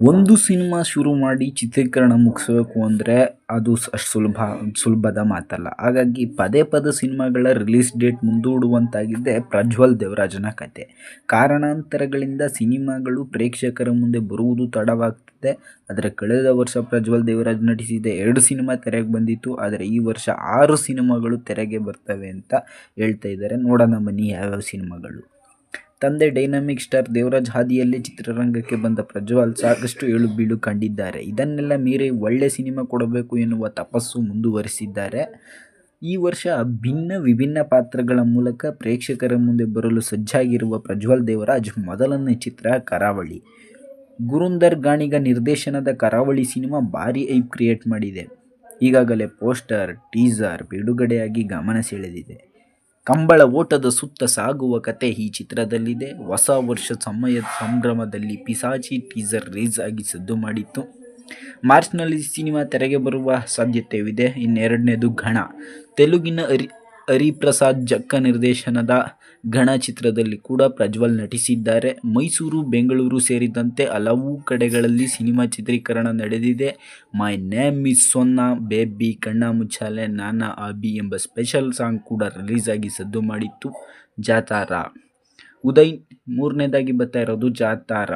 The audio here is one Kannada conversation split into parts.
ಒಂದು ಸಿನಿಮಾ ಶುರು ಮಾಡಿ ಚಿತ್ರೀಕರಣ ಮುಗಿಸ್ಬೇಕು ಅಂದರೆ ಅದು ಅಷ್ಟು ಸುಲಭ, ಸುಲಭದ ಮಾತಲ್ಲ. ಹಾಗಾಗಿ ಪದೇ ಪದೇ ಸಿನಿಮಾಗಳ ರಿಲೀಸ್ ಡೇಟ್ ಮುಂದೂಡುವಂತಾಗಿದೆ ಪ್ರಜ್ವಲ್ ದೇವರಾಜನ ಕತೆ. ಕಾರಣಾಂತರಗಳಿಂದ ಸಿನಿಮಾಗಳು ಪ್ರೇಕ್ಷಕರ ಮುಂದೆ ಬರುವುದು ತಡವಾಗ್ತಿದೆ. ಆದರೆ ಕಳೆದ ವರ್ಷ ಪ್ರಜ್ವಲ್ ದೇವರಾಜ್ ನಟಿಸಿದ ಎರಡು ಸಿನಿಮಾ ತೆರೆಗೆ ಬಂದಿತ್ತು. ಆದರೆ ಈ ವರ್ಷ ಆರು ಸಿನಿಮಾಗಳು ತೆರೆಗೆ ಬರ್ತವೆ ಅಂತ ಹೇಳ್ತಾ ಇದ್ದಾರೆ. ನೋಡೋಣ ಬನ್ನಿ ಯಾವ್ಯಾವ ಸಿನಿಮಾಗಳು. ತಂದೆ ಡೈನಾಮಿಕ್ ಸ್ಟಾರ್ ದೇವರಾಜ್ ಹಾದಿಯಲ್ಲಿ ಚಿತ್ರರಂಗಕ್ಕೆ ಬಂದ ಪ್ರಜ್ವಲ್ ಸಾಕಷ್ಟು ಏಳು ಬೀಳು ಕಂಡಿದ್ದಾರೆ. ಇದನ್ನೆಲ್ಲ ಮೀರಿ ಒಳ್ಳೆ ಸಿನಿಮಾ ಕೊಡಬೇಕು ಎನ್ನುವ ತಪಸ್ಸು ಮುಂದುವರಿಸಿದ್ದಾರೆ. ಈ ವರ್ಷ ಭಿನ್ನ ವಿಭಿನ್ನ ಪಾತ್ರಗಳ ಮೂಲಕ ಪ್ರೇಕ್ಷಕರ ಮುಂದೆ ಬರಲು ಸಜ್ಜಾಗಿರುವ ಪ್ರಜ್ವಲ್ ದೇವರಾಜ್ ಮೊದಲನೇ ಚಿತ್ರ ಕರಾವಳಿ. ಗುರುಂದರ್ ಗಾಣಿಗ ನಿರ್ದೇಶನದ ಕರಾವಳಿ ಸಿನಿಮಾ ಭಾರಿ ಐಪ್ ಕ್ರಿಯೇಟ್ ಮಾಡಿದೆ. ಈಗಾಗಲೇ ಪೋಸ್ಟರ್, ಟೀಸರ್, ಬಿಡುಗಡೆಯಾಗಿ ಗಮನ ಸೆಳೆದಿದೆ. ಕಂಬಳ ಓಟದ ಸುತ್ತ ಸಾಗುವ ಕತೆ ಈ ಚಿತ್ರದಲ್ಲಿದೆ. ಹೊಸ ವರ್ಷ ಸಮಯದ ಸಂಭ್ರಮದಲ್ಲಿ ಪಿಸಾಚಿ ಟೀಸರ್ ರಿಲೀಸ್ ಆಗಿ ಸದ್ದು ಮಾಡಿತ್ತು. ಮಾರ್ಚ್ನಲ್ಲಿ ಸಿನಿಮಾ ತೆರೆಗೆ ಬರುವ ಸಾಧ್ಯತೆಯಿದೆ ಇನ್ನೆರಡನೇದು ಘಣ. ತೆಲುಗಿನ ಹರಿ ಹರಿಪ್ರಸಾದ್ ಜಕ್ಕ ನಿರ್ದೇಶನದ ಗಣ ಚಿತ್ರದಲ್ಲಿ ಕೂಡ ಪ್ರಜ್ವಲ್ ನಟಿಸಿದ್ದಾರೆ. ಮೈಸೂರು, ಬೆಂಗಳೂರು ಸೇರಿದಂತೆ ಹಲವು ಕಡೆಗಳಲ್ಲಿ ಸಿನಿಮಾ ಚಿತ್ರೀಕರಣ ನಡೆದಿದೆ. ಮೈ ನೇಮ್ ಇಸ್ ಸೊನ್ನ ಬೇಬಿ ಕಣ್ಣ ಮುಚ್ಚಾಲೆ, ನಾನಾ ಆಬಿ ಎಂಬ ಸ್ಪೆಷಲ್ ಸಾಂಗ್ ಕೂಡ ರಿಲೀಸ್ ಆಗಿ ಸದ್ದು ಮಾಡಿತ್ತು ಜಾತಾರ. ಉದಯ್, ಮೂರನೇದಾಗಿ ಬರ್ತಾ ಇರೋದು ಜಾತಾರ.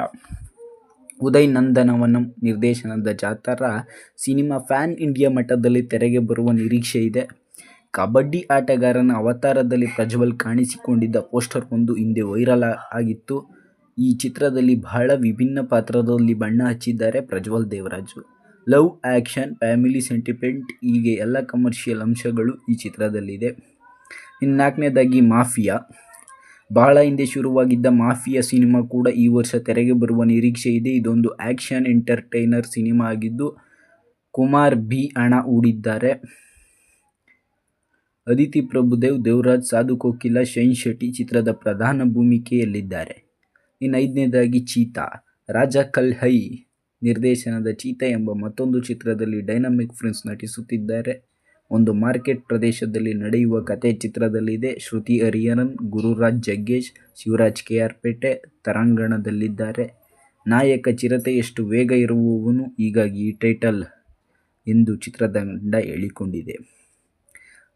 ಉದಯ್ ನಂದನವನ ನಿರ್ದೇಶನದ ಜಾತಾರ. ಸಿನಿಮಾ ಫ್ಯಾನ್ ಇಂಡಿಯಾ ಮಟ್ಟದಲ್ಲಿ ತೆರೆಗೆ ಬರುವ ನಿರೀಕ್ಷೆ ಇದೆ. ಕಬಡ್ಡಿ ಆಟಗಾರನ ಅವತಾರದಲ್ಲಿ ಪ್ರಜ್ವಲ್ ಕಾಣಿಸಿಕೊಂಡಿದ್ದ ಪೋಸ್ಟರ್ ಒಂದು ಹಿಂದೆ ವೈರಲ್ ಆಗಿತ್ತು. ಈ ಚಿತ್ರದಲ್ಲಿ ಬಹಳ ವಿಭಿನ್ನ ಪಾತ್ರದಲ್ಲಿ ಬಣ್ಣ ಹಚ್ಚಿದ್ದಾರೆ Prajwal Devaraj. Love, action, family sentiment ಹೀಗೆ ಎಲ್ಲ ಕಮರ್ಷಿಯಲ್ ಅಂಶಗಳು ಈ ಚಿತ್ರದಲ್ಲಿದೆ. ಇನ್ನು ನಾಲ್ಕನೇದಾಗಿ ಮಾಫಿಯಾ. ಬಹಳ ಹಿಂದೆ ಶುರುವಾಗಿದ್ದ ಮಾಫಿಯಾ ಸಿನಿಮಾ ಕೂಡ ಈ ವರ್ಷ ತೆರೆಗೆ ಬರುವ ನಿರೀಕ್ಷೆ ಇದೆ. ಇದೊಂದು ಆ್ಯಕ್ಷನ್ ಎಂಟರ್ಟೈನರ್ ಸಿನಿಮಾ ಆಗಿದ್ದು ಕುಮಾರ್ ಬಿ ಹಣ ಹೂಡಿದ್ದಾರೆ. ಅದಿತಿ ಪ್ರಭುದೇವ್ ದೇವರಾಜ್ ಸಾಧು ಕೋಕಿಲ ಶೈನ್ ಶೆಟ್ಟಿ ಚಿತ್ರದ ಪ್ರಧಾನ ಭೂಮಿಕೆಯಲ್ಲಿದ್ದಾರೆ. ಇನ್ನು ಐದನೇದಾಗಿ ಚೀತಾ. ರಾಜ ಕಲ್ಹೈ ನಿರ್ದೇಶನದ ಚೀತಾ ಎಂಬ ಮತ್ತೊಂದು ಚಿತ್ರದಲ್ಲಿ ಡೈನಾಮಿಕ್ ಫ್ರೆಂಡ್ಸ್ ನಟಿಸುತ್ತಿದ್ದಾರೆ. ಒಂದು ಮಾರ್ಕೆಟ್ ಪ್ರದೇಶದಲ್ಲಿ ನಡೆಯುವ ಕತೆ ಚಿತ್ರದಲ್ಲಿದೆ. ಶ್ರುತಿ ಹರಿಹರನ್ ಗುರುರಾಜ್ ಜಗ್ಗೇಶ್, ಶಿವರಾಜ್ ಕೆ ಆರ್ ಪೇಟೆ ತರಾಂಗಣದಲ್ಲಿದ್ದಾರೆ. ನಾಯಕ ಚಿರತೆಯಷ್ಟು ವೇಗ ಇರುವವನು, ಹೀಗಾಗಿ ಈ ಟೈಟಲ್ ಎಂದು ಚಿತ್ರತಂಡ ಹೇಳಿಕೊಂಡಿದೆ.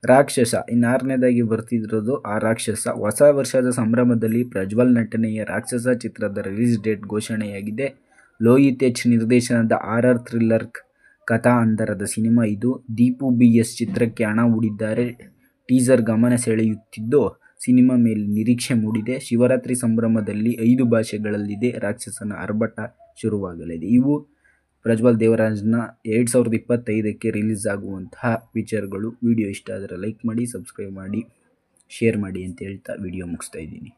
ರಾಕ್ಷಸ ಇನ್ನಾರನೇದಾಗಿ ಬರ್ತಿದ್ರದು ಆ ರಾಕ್ಷಸ. ಹೊಸ ವರ್ಷದ ಸಂಭ್ರಮದಲ್ಲಿ ಪ್ರಜ್ವಲ್ ನಟನೆಯ ರಾಕ್ಷಸ ಚಿತ್ರದ ರಿಲೀಸ್ ಡೇಟ್ ಘೋಷಣೆಯಾಗಿದೆ. ಲೋಹಿತ್ ಎಚ್ ನಿರ್ದೇಶನದ ಆರ್ ಆರ್ ಥ್ರಿಲ್ಲರ್ ಕಥಾ ಅಂತರದ ಸಿನಿಮಾ. ಇದು ದೀಪು ಬಿ ಎಸ್ ಚಿತ್ರಕ್ಕೆ ಹಣ ಹೂಡಿದ್ದಾರೆ. ಟೀಸರ್ ಗಮನ ಸೆಳೆಯುತ್ತಿದ್ದು, ಸಿನಿಮಾ ಮೇಲೆ ನಿರೀಕ್ಷೆ ಮೂಡಿದೆ. ಶಿವರಾತ್ರಿ ಸಂಭ್ರಮದಲ್ಲಿ ಐದು ಭಾಷೆಗಳಲ್ಲಿದೆ ರಾಕ್ಷಸನ ಆರ್ಭಟ ಶುರುವಾಗಲಿದೆ. ಇವು ಪ್ರಜ್ವಲ್ ದೇವರಾಜ್ನ ಎರಡು ಸಾವಿರದ ಇಪ್ಪತ್ತೈದಕ್ಕೆ ರಿಲೀಸ್ ಆಗುವಂತಹ ಪಿಕ್ಚರ್ಗಳು ವಿಡಿಯೋ ಇಷ್ಟ ಆದರೆ ಲೈಕ್ ಮಾಡಿ ಸಬ್ಸ್ಕ್ರೈಬ್ ಮಾಡಿ ಶೇರ್ ಮಾಡಿ ಅಂತ ಹೇಳ್ತಾ ವಿಡಿಯೋ ಮುಗಿಸ್ತಾ ಇದ್ದೀನಿ.